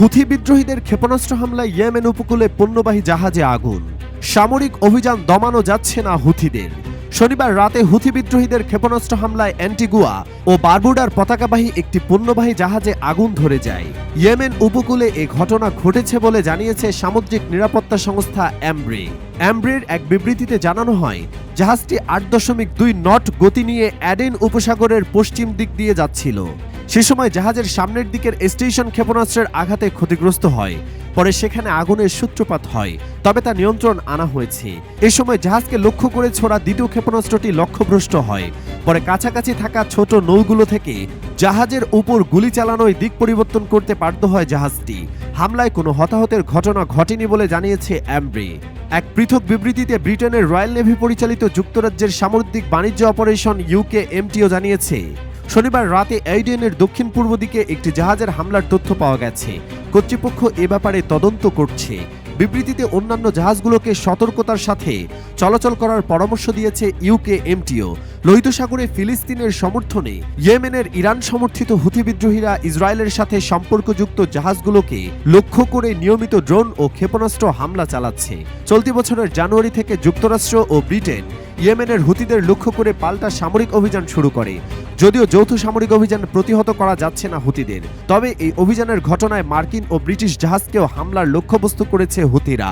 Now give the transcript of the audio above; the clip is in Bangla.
হুথি বিদ্রোহীদের ক্ষেপণাস্ত্র হামলায় ইয়েমেন উপকূলে পণ্যবাহী জাহাজে আগুন। সামরিক অভিযান দমানো যাচ্ছে না হুথিদের। শনিবার রাতে হুথি বিদ্রোহীদের ক্ষেপণাস্ত্র হামলায় অ্যান্টিগুয়া ও বারবুডার পতাকাবাহী একটি পণ্যবাহী জাহাজে আগুন ধরে যায়। ইয়েমেন উপকূলে এ ঘটনা ঘটেছে বলে জানিয়েছে সামুদ্রিক নিরাপত্তা সংস্থা অ্যামব্রে। অ্যামব্রের এক বিবৃতিতে জানানো হয়, জাহাজটি আট দশমিক দুই নট গতি নিয়ে অ্যাডেন উপসাগরের পশ্চিম দিক দিয়ে যাচ্ছিল। সে সময় জাহাজের সামনের দিকের স্টেশন ক্ষেপণাস্ত্রের আঘাতে ক্ষতিগ্রস্ত হয়। পরে সেখানে আগুনের সূত্রপাত হয়, তবে তা নিয়ন্ত্রণ আনা হয়েছে। এ সময় জাহাজকে লক্ষ্য করে ছোড়া দ্বিতীয় ক্ষেপণাস্ত্রটি লক্ষ্যভ্রষ্ট হয়। পরে কাছাকাছি থাকা ছোট নৌগুলো থেকে জাহাজের উপর গুলি চালানোয় দিক পরিবর্তন করতে বাধ্য হয় জাহাজটি। হামলায় কোনো হতাহতের ঘটনা ঘটেনি বলে জানিয়েছে অ্যামব্রে। এক পৃথক বিবৃতিতে ব্রিটেনের রয়্যাল নেভি পরিচালিত যুক্তরাজ্যের সামুদ্রিক বাণিজ্য অপারেশন ইউকে এমটিও জানিয়েছে। শনিবার রাতে এইডেনের দক্ষিণ পূর্ব দিকে একটি জাহাজের হামলার তথ্য পাওয়া গেছে। কর্তৃপক্ষ এ ব্যাপারে তদন্ত করছে। বিবৃতিতে অন্যান্য জাহাজগুলোকে সতর্কতার সাথে চলাচল করার পরামর্শ দিয়েছে ইউকে এমটিও। লোহিত সাগরে ফিলিস্তিনের সমর্থনে ইয়েমেনের ইরান সমর্থিত হুথি বিদ্রোহীরা ইসরায়েলের সাথে সম্পর্কযুক্ত জাহাজগুলোকে লক্ষ্য করে নিয়মিত ড্রোন ও ক্ষেপণাস্ত্র হামলা চালাচ্ছে। চলতি বছরের জানুয়ারি থেকে যুক্তরাষ্ট্র ও ব্রিটেন ইয়েমেনের হুতিদের লক্ষ্য করে পাল্টা সামরিক অভিযান শুরু করে। যদিও যৌথ সামরিক অভিযান প্রতিহত করা যাচ্ছে না হুতিদের। তবে এই অভিযানের ঘটনায় মার্কিন ও ব্রিটিশ জাহাজকেও হামলার লক্ষ্যবস্তু করেছে হুতিরা।